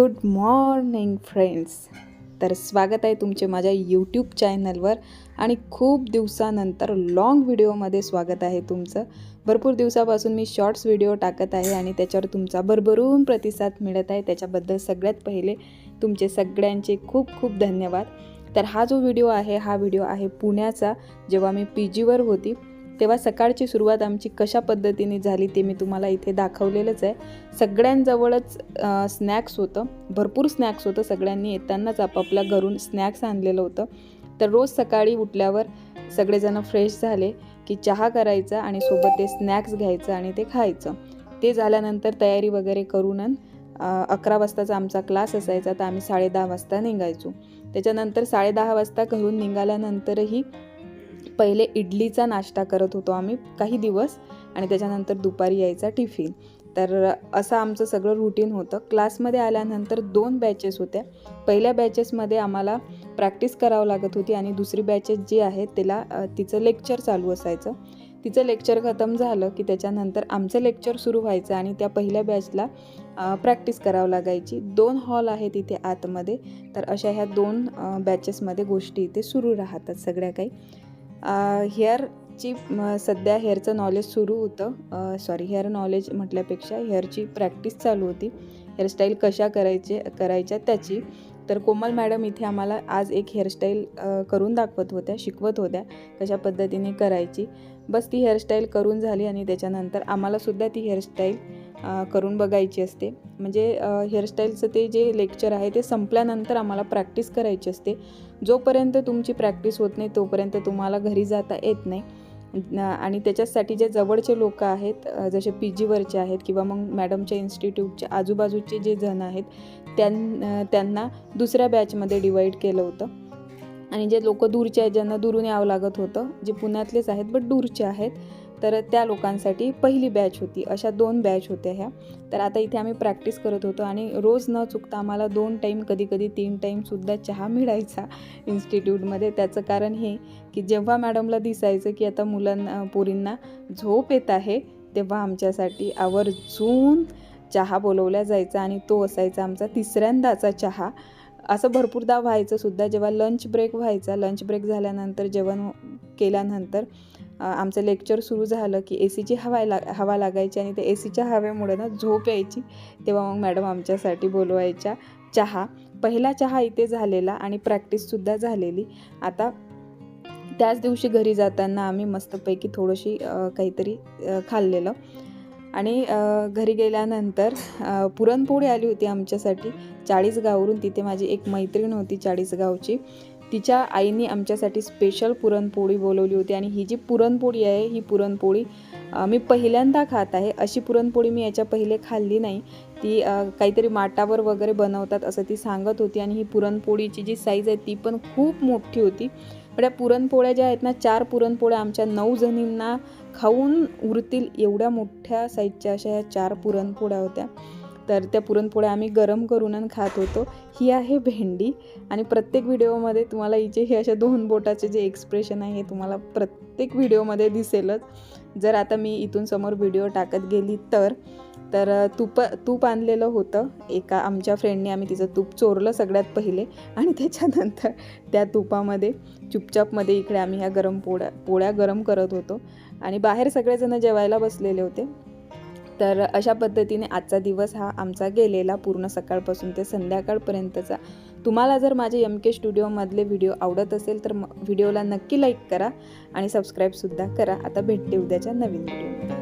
Good morning friends. तर स्वागत आहे तुमचे माझ्या यूट्यूब चॅनलवर आणि खूप दिवसानंतर लाँग व्हिडिओमध्ये स्वागत आहे तुमचं. भरपूर दिवसापासून मी शॉर्ट्स व्हिडिओ टाकत आहे आणि त्याच्यावर तुमचा भरभरून प्रतिसाद मिळत आहे. त्याच्याबद्दल सगळ्यात पहिले तुमचे सगळ्यांचे खूप खूप धन्यवाद. तर हा जो व्हिडिओ आहे हा व्हिडिओ आहे पुण्याचा. जेव्हा मी पी जीवर होती तेव्हा सकाळची सुरुवात आमची कशा पद्धतीने झाली ते मी तुम्हाला इथे दाखवलेलंच आहे. सगळ्यांजवळच स्नॅक्स होतं. भरपूर स्नॅक्स होतं सगळ्यांनी येतानाच आपापल्या घरून स्नॅक्स आणलेलं होतं. तर रोज सकाळी उठल्यावर सगळेजण फ्रेश झाले की चहा करायचा आणि सोबत ते स्नॅक्स घ्यायचं आणि ते खायचं. ते झाल्यानंतर तयारी वगैरे करून अकरा वाजताचा आमचा क्लास असायचा. तर आम्ही साडेदहा वाजता निघायचो. त्याच्यानंतर साडेदहा वाजता घरून निघाल्यानंतरही पहिले इडलीचा नाश्ता करत होतो आम्ही काही दिवस आणि त्याच्यानंतर दुपारी यायचा टिफिन. तर असं आमचं सगळं रुटीन होतं. क्लासमध्ये आल्यानंतर दोन बॅचेस होत्या. पहिल्या बॅचेसमध्ये आम्हाला प्रॅक्टिस करावं लागत होती आणि दुसरी बॅचेस जी आहे त्याला तिचं लेक्चर चालू असायचं. तिचं लेक्चर खतम झालं की त्याच्यानंतर आमचं लेक्चर सुरू व्हायचं आणि त्या पहिल्या बॅचला प्रॅक्टिस करावं लागायची. दोन हॉल आहेत इथे आतमध्ये. तर अशा ह्या दोन बॅचेसमध्ये गोष्टी इथे सुरू राहतात सगळ्या काही. हेअरची सध्या हेअरचं नॉलेज सुरू होतं. सॉरी हेअर नॉलेज म्हटल्यापेक्षा हेअरची प्रॅक्टिस चालू होती. हेअरस्टाईल कशा करायचे करायच्या त्याची. तर कोमल मॅडम इथे आम्हाला आज एक हेअरस्टाईल करून दाखवत होत्या शिकवत होत्या कशा पद्धतीने करायची. बस ती हेअरस्टाईल करून झाली आणि त्याच्यानंतर आम्हालासुद्धा ती हेअरस्टाईल करून बघायची असते. म्हणजे हेअरस्टाईलचं ते जे लेक्चर आहे ते संपल्यानंतर आम्हाला प्रॅक्टिस करायची असते. जोपर्यंत तुमची प्रॅक्टिस होत नाही तोपर्यंत तुम्हाला घरी जाता येत नाही. आणि त्याच्यासाठी जे जवळचे लोक आहेत जसे पी जीवरचे आहेत किंवा मग मॅडमच्या इन्स्टिट्यूटच्या आजूबाजूचे जे जण आहेत त्यां त्यांना दुसऱ्या बॅचमध्ये डिवाईड केलं होतं. आणि जे लोक दूरचे आहेत ज्यांना दुरून यावं लागत होतं जे पुण्यातलेच आहेत बट दूरचे आहेत तर त्या लोकांसाठी पहिली बॅच होती. अशा दोन बॅच होत्या ह्या. तर आता इथे आम्ही प्रॅक्टिस करत होतो आणि रोज न चुकता आम्हाला दोन टाईम कधी कधी तीन टाईमसुद्धा चहा मिळायचा इन्स्टिट्यूटमध्ये त्याचं कारण हे की जेव्हा मॅडमला दिसायचं की आता मुलांना पोरींना झोप येत आहे तेव्हा आमच्यासाठी आवर्जून चहा बोलवला जायचा आणि तो असायचा आमचा तिसऱ्यांदाचा चहा. असं भरपूरदा व्हायचं सुद्धा. जेव्हा लंच ब्रेक व्हायचा लंच ब्रेक झाल्यानंतर जेवण केल्यानंतर आमचं लेक्चर सुरू झालं की ए सीची हवा ला हवा लागायची आणि त्या ए सीच्या हवेमुळे ना झोप यायची. तेव्हा मग मॅडम आमच्यासाठी बोलवायच्या चहा. पहिला चहा इथे झालेला आणि प्रॅक्टिससुद्धा झालेली. आता त्याच दिवशी घरी जाताना आम्ही मस्तपैकी थोडीशी काहीतरी खाल्लेलं. आणि घरी गेल्यानंतर पुरणपोळी आली होती आमच्यासाठी. चाळीसगाववरून तिथे माझी एक मैत्रीण होती चाळीसगावची. तिच्या आईने आमच्यासाठी स्पेशल पुरणपोळी बोलवली होती आणि ही जी पुरणपोळी आहे ही पुरणपोळी मी पहिल्यांदा खात आहे. अशी पुरणपोळी मी याच्या पहिले खाल्ली नाही. ती काहीतरी माटावर वगैरे बनवतात असं ती सांगत होती आणि ही पुरणपोळीची जी साईज आहे ती पण खूप मोठी होती. पण या पुरणपोळ्या ज्या आहेत ना चार पुरणपोळ्या आमच्या नऊ जणींना खाऊन उरतील एवढ्या मोठ्या साईजच्या अशा ह्या चार पुरणपोळ्या होत्या. तर त्या पुरणपोळ्या आम्ही गरम करून आणि खात होतो. ही आहे भेंडी. आणि प्रत्येक व्हिडिओमध्ये तुम्हाला हिचे हे अशा दोन बोटाचे जे एक्सप्रेशन आहे हे तुम्हाला प्रत्येक व्हिडिओमध्ये दिसेलच. जर आता मी इथून समोर व्हिडिओ टाकत गेली तर तर तूप तूप आणलेलं होतं. एका आमच्या फ्रेंडने आम्ही तिचं तूप चोरलं सगळ्यात पहिले. आणि त्याच्यानंतर त्या तुपामध्ये चुपचापमध्ये इकडे आम्ही ह्या गरम पोळ्या पोळ्या गरम करत होतो. आणि बाहेर सगळेजण जेवायला बसलेले होते. तर अशा पद्धतीने आजचा दिवस हा आमचा गेलेला पूर्ण सकाळपासून ते संध्याकाळपर्यंतचा. तुम्हाला जर माझे एम के स्टुडिओमधले व्हिडिओ आवडत असेल तर व्हिडिओला नक्की लाईक करा आणि सबस्क्राईबसुद्धा करा. आता भेटते उद्याच्या नवीन व्हिडिओमध्ये